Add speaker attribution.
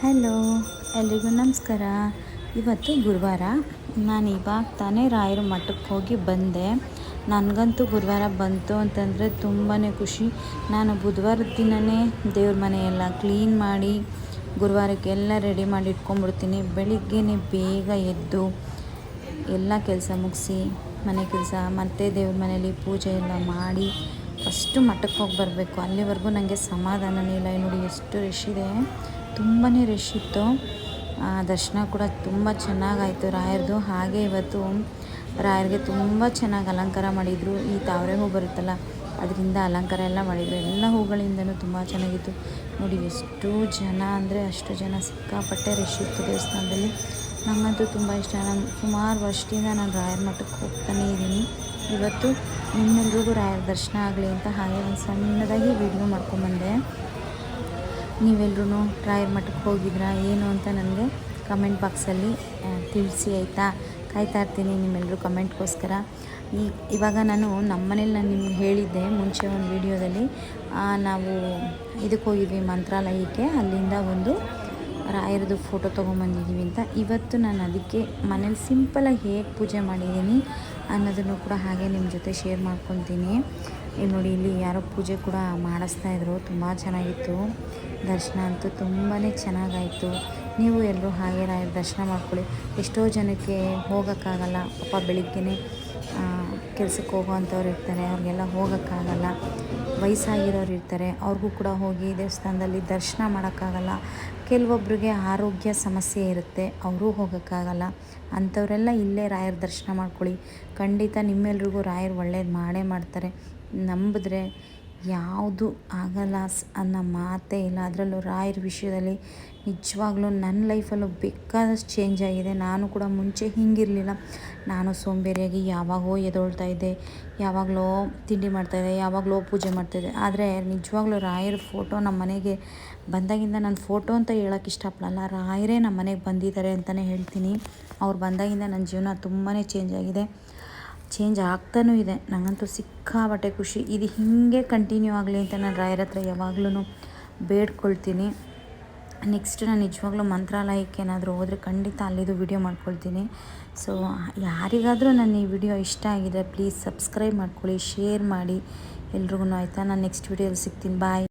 Speaker 1: Hello ಎಲ್ರಿಗೂ ನಮಸ್ಕಾರ. ಇವತ್ತು ಗುರುವಾರ, ನಾನು ಇವಾಗ ತಾನೇ ರಾಯರ ಮಠಕ್ಕೆ ಹೋಗಿ ಬಂದೆ. ನನಗಂತೂ ಗುರುವಾರ ಬಂತು ಅಂತಂದರೆ ತುಂಬಾ ಖುಷಿ. ನಾನು ಬುಧವಾರದ ದಿನವೇ ದೇವ್ರ ಮನೆಯೆಲ್ಲ ಕ್ಲೀನ್ ಮಾಡಿ ಗುರುವಾರಕ್ಕೆಲ್ಲ ರೆಡಿ ಮಾಡಿ ಇಟ್ಕೊಂಡ್ಬಿಡ್ತೀನಿ. ಬೆಳಿಗ್ಗೆನೇ ಬೇಗ ಎದ್ದು, ಎಲ್ಲ ಕೆಲಸ ಮುಗಿಸಿ, ಮನೆ ಕೆಲಸ, ಮತ್ತು ದೇವ್ರ ಮನೇಲಿ ಪೂಜೆ ಎಲ್ಲ ಮಾಡಿ ಫಸ್ಟು ಮಠಕ್ಕೆ ಹೋಗಿ ಬರಬೇಕು. ಅಲ್ಲಿವರೆಗೂ ನನಗೆ ಸಮಾಧಾನನೇ ಇಲ್ಲ. ನೋಡಿ ಎಷ್ಟು ರಶ್ ತುಂಬಾ ರಶ್ ಇತ್ತು. ದರ್ಶನ ಕೂಡ ತುಂಬ ಚೆನ್ನಾಗಾಯಿತು ರಾಯರದು. ಹಾಗೆ ಇವತ್ತು ರಾಯರಿಗೆ ತುಂಬ ಚೆನ್ನಾಗಿ ಅಲಂಕಾರ ಮಾಡಿದರು. ಈ ತಾವರೆ ಹೂ ಬರುತ್ತಲ್ಲ, ಅದರಿಂದ ಅಲಂಕಾರ ಎಲ್ಲ ಮಾಡಿದರು. ಎಲ್ಲ ಹೂಗಳಿಂದನೂ ತುಂಬ ಚೆನ್ನಾಗಿತ್ತು. ನೋಡಿ, ಎಷ್ಟು ಜನ ಅಂದರೆ ಅಷ್ಟು ಜನ ಸಿಕ್ಕಾಪಟ್ಟೆ ರಶ್ ಇತ್ತು ದೇವಸ್ಥಾನದಲ್ಲಿ. ನನಗಂತೂ ತುಂಬ ಇಷ್ಟ. ನಾನು ಸುಮಾರು ವರ್ಷದಿಂದ ನಾನು ರಾಯರ ಮಠಕ್ಕೆ ಹೋಗ್ತಾನೇ ಇದ್ದೀನಿ. ಇವತ್ತು ನಿಮ್ಮೆಲ್ರಿಗೂ ರಾಯರ ದರ್ಶನ ಆಗಲಿ ಅಂತ ಹಾಗೆ ಒಂದು ಸಣ್ಣದಾಗಿ ವೀಡಿಯೋ ಮಾಡ್ಕೊಂಬಂದೆ ನೀವೆಲ್ಲರೂ ರಾಯರ ಮಠಕ್ಕೆ ಹೋಗಿದ್ರಾ, ಏನು ಅಂತ ನನಗೆ ಕಮೆಂಟ್ ಬಾಕ್ಸಲ್ಲಿ ತಿಳಿಸಿ, ಆಯಿತಾ? ಕಾಯ್ತಾ ಇರ್ತೀನಿ ನಿಮ್ಮೆಲ್ಲರೂ ಕಮೆಂಟ್ಗೋಸ್ಕರ ಈ, ಇವಾಗ ನಾನು ನಮ್ಮ ಮನೇಲಿ ನಾನು ನಿಮ್ಗೆ ಹೇಳಿದ್ದೆ ಮುಂಚೆ ಒಂದು ವಿಡಿಯೋದಲ್ಲಿ ನಾವು ಇದಕ್ಕೆ ಹೋಗಿದ್ವಿ ಮಂತ್ರಾಲಯಕ್ಕೆ, ಅಲ್ಲಿಂದ ಒಂದು ರಾಯರದು ಫೋಟೋ ತೊಗೊಂಬಂದಿದ್ದೀವಿ ಅಂತ. ಇವತ್ತು ನಾನು ಅದಕ್ಕೆ ಮನೇಲಿ ಸಿಂಪಲಾಗಿ ಹೇಗೆ ಪೂಜೆ ಮಾಡಿದ್ದೀನಿ ಅನ್ನೋದನ್ನು ಕೂಡ ಹಾಗೆ ನಿಮ್ಮ ಜೊತೆ ಶೇರ್ ಮಾಡ್ಕೊತೀನಿ. ಇಲ್ಲಿ ನೋಡಿ, ಇಲ್ಲಿ ಯಾರೋ ಪೂಜೆ ಕೂಡ ಮಾಡಿಸ್ತಾ ಇದ್ರು. ತುಂಬ ಚೆನ್ನಾಗಿತ್ತು. ದರ್ಶನ ಅಂತೂ ತುಂಬಾ ಚೆನ್ನಾಗಾಯಿತು. ನೀವು ಎಲ್ಲರೂ ಹಾಗೆ ದರ್ಶನ ಮಾಡ್ಕೊಳ್ಳಿ. ಎಷ್ಟೋ ಜನಕ್ಕೆ ಹೋಗೋಕ್ಕಾಗಲ್ಲ. ಪಾಪ ಬೆಳಿಗ್ಗೆನೇ ಕೆಲ್ಸಕ್ಕೆ ಹೋಗೋವಂಥವ್ರು ಇರ್ತಾರೆ, ಅವ್ರಿಗೆಲ್ಲ ಹೋಗೋಕ್ಕಾಗಲ್ಲ. ವಯಸ್ಸಾಗಿರೋರು ಇರ್ತಾರೆ, ಅವ್ರಿಗೂ ಕೂಡ ಹೋಗಿ ದೇವಸ್ಥಾನದಲ್ಲಿ ದರ್ಶನ ಮಾಡೋಕ್ಕಾಗಲ್ಲ. ಕೆಲವೊಬ್ಬರಿಗೆ ಆರೋಗ್ಯ ಸಮಸ್ಯೆ ಇರುತ್ತೆ, ಅವರೂ ಹೋಗೋಕ್ಕಾಗಲ್ಲ. ಅಂಥವರೆಲ್ಲ ಇಲ್ಲೇ ರಾಯರ ದರ್ಶನ ಮಾಡ್ಕೊಳ್ಳಿ. ಖಂಡಿತ ನಿಮ್ಮೆಲ್ರಿಗೂ ರಾಯರು ಒಳ್ಳೇದು ಮಾಡೇ ಮಾಡ್ತಾರೆ. ನಂಬಿದ್ರೆ ಯಾವುದು ಆಗಲ್ಲ ಅನ್ನೋ ಮಾತೇ ಇಲ್ಲ. ಅದರಲ್ಲೂ ರಾಯರ ವಿಷಯದಲ್ಲಿ ನಿಜವಾಗ್ಲೂ ನನ್ನ ಲೈಫಲ್ಲೂ ಬೇಕಾದಷ್ಟು ಚೇಂಜ್ ಆಗಿದೆ. ನಾನು ಕೂಡ ಮುಂಚೆ ಹಿಂಗಿರಲಿಲ್ಲ. ನಾನು ಸೋಂಬೇರಿಯಾಗಿ ಯಾವಾಗೋ ಎದೊಳ್ತಾ ಇದ್ದೆ, ಯಾವಾಗಲೋ ತಿಂಡಿ ಮಾಡ್ತಾಯಿದ್ದೆ ಯಾವಾಗಲೋ ಪೂಜೆ ಮಾಡ್ತಾಯಿದ್ದೆ ಆದರೆ ನಿಜವಾಗ್ಲೂ ರಾಯರ ಫೋಟೋ ನಮ್ಮ ಮನೆಗೆ ಬಂದಾಗಿಂದ ನಾನು ಫೋಟೋ ಅಂತ ಹೇಳೋಕ್ಕೆ ಇಷ್ಟಪಡಲ್ಲ. ರಾಯರೇ ನಮ್ಮ ಮನೆಗೆ ಬಂದಿದ್ದಾರೆ ಅಂತಲೇ ಹೇಳ್ತೀನಿ. ಅವ್ರು ಬಂದಾಗಿಂದ ನನ್ನ ಜೀವನ ತುಂಬಾ ಚೇಂಜ್ ಆಗಿದೆ. ಚೇಂಜ್ ಆಗ್ತಾನೂ ಇದೆ. ನನಗಂತೂ ಸಿಕ್ಕಾಬಟ್ಟೆ ಖುಷಿ. ಇದು ಹೀಗೆ ಕಂಟಿನ್ಯೂ ಆಗಲಿ ಅಂತ ನಾನು ರಾಯರ ಹತ್ರ ಯಾವಾಗಲೂ ಬೇಡ್ಕೊಳ್ತೀನಿ. ನೆಕ್ಸ್ಟ್ ನಾನು ನಿಜವಾಗ್ಲೂ ಮಂತ್ರಾಲಯಕ್ಕೆ ಏನಾದರೂ ಹೋದರೆ ಖಂಡಿತ ಅಲ್ಲಿದು ವಿಡಿಯೋ ಮಾಡ್ಕೊಳ್ತೀನಿ. ಸೊ ಯಾರಿಗಾದರೂ ನನ್ನ ಈ ವಿಡಿಯೋ ಇಷ್ಟ ಆಗಿದೆ ಪ್ಲೀಸ್ ಸಬ್ಸ್ಕ್ರೈಬ್ ಮಾಡ್ಕೊಳ್ಳಿ ಶೇರ್ ಮಾಡಿ. ಎಲ್ರಿಗೂ ಆಯಿತಾ? ನಾನು ನೆಕ್ಸ್ಟ್ ವಿಡಿಯೋದಲ್ಲಿ ಸಿಗ್ತೀನಿ. ಬಾಯ್